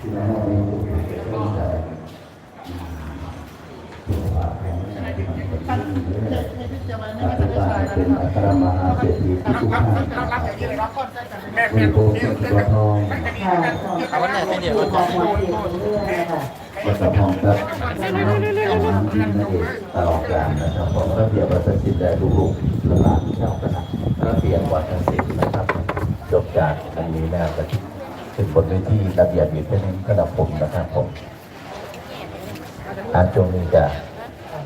ที่น้องมีผู้ที่เรื่องใจสุขภาพแข็งแรงที่มันเป็นที่เรื่อยอาจารย์เป็นอัครมหาเศรษฐีที่ทุกท่านมีผู้สุขตัวทองค่ะเอาวันไหนไม่เดี๋ยววันไหนเรื่อยๆค่ะวัดทองครับน้ำที่นเดชตลอดกาลนะครับผมระเบียบวัฒนศิลป์และลูกๆหลานเจ้าคณะระเบียบวัฒนศิลป์นะครับจบจากอันนี้แล้วก็ เป็นบทเวทีระเบียบอีกเป็นกระดับผมนะครับผมอาจงนี้จะ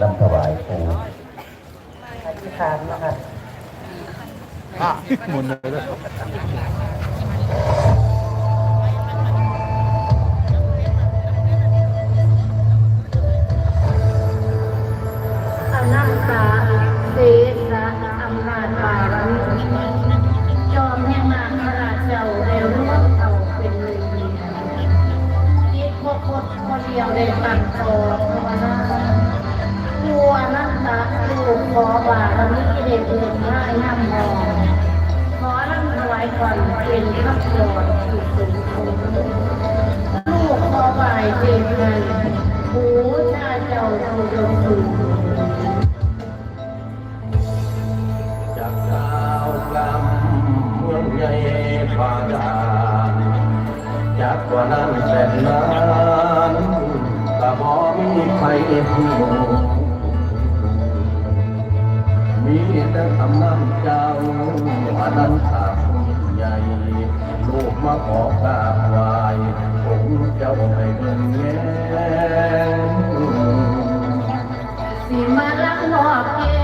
นำถวายครูอธิษฐานนะคะอะหมุนเลยด้วยอนันตาเส คนคนเดียวได้ตั้งโตภาวนาดูอนันตาดูขอบารมีเด็กเด็กง่ายน้ำมองขอรับถวายก่อนเป็นข้าพเจ้าที่สูงสุดลูกขอไหวเด็กเงินหูชาเจ้าผู้ดงสูงจากดาวกำเมืองใหญ่บาดาลจากกว่านั้นแต่นานก็บ่ มีใครหูมีแต่คำนำเจ้าอนันตาผู้ใหญ่ลูกมาขอกราบไหว้ผมเจ้าให้เงินแย้สิมาลังนอกเก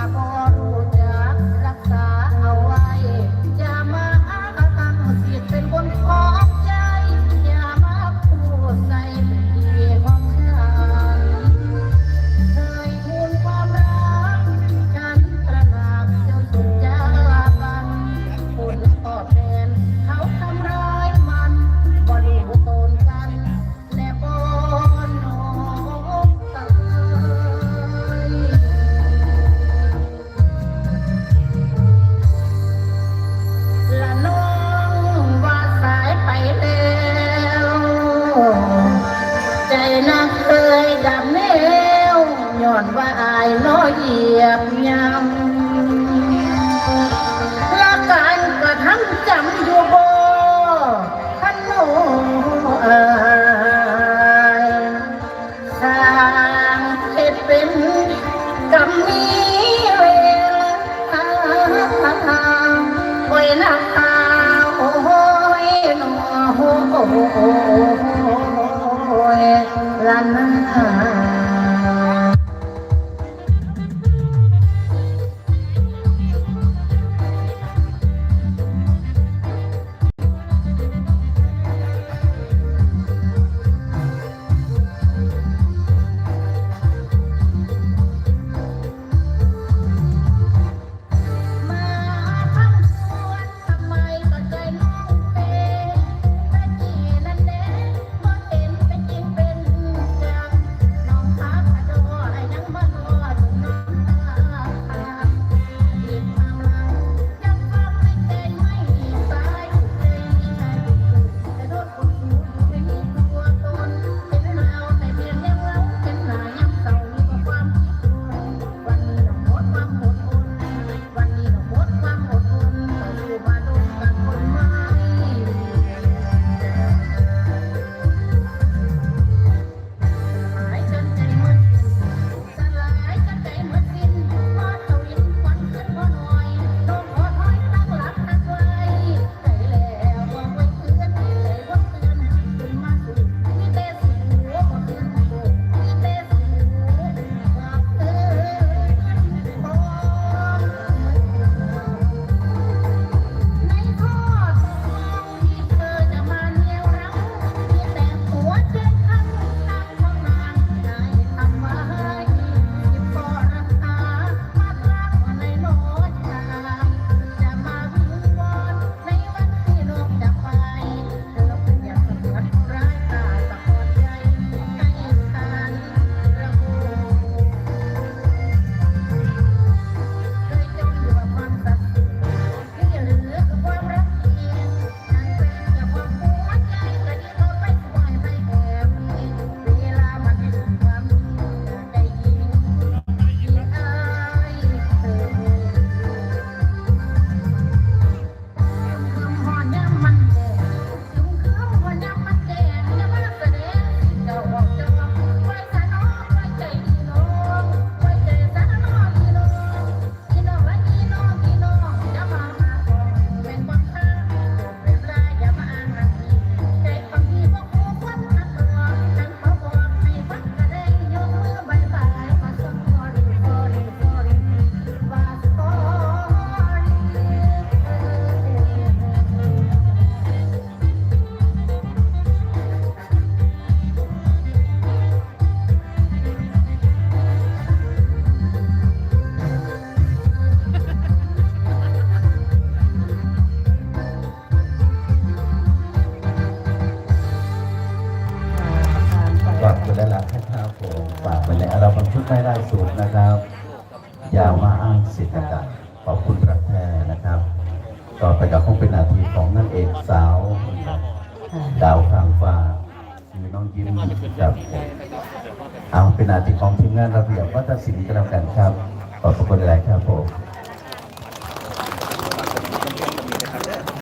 าพ ลันนามา ไกล้ได้สูงนะครับ อย่ามาอ้างสิทธิ์กันขอบคุณ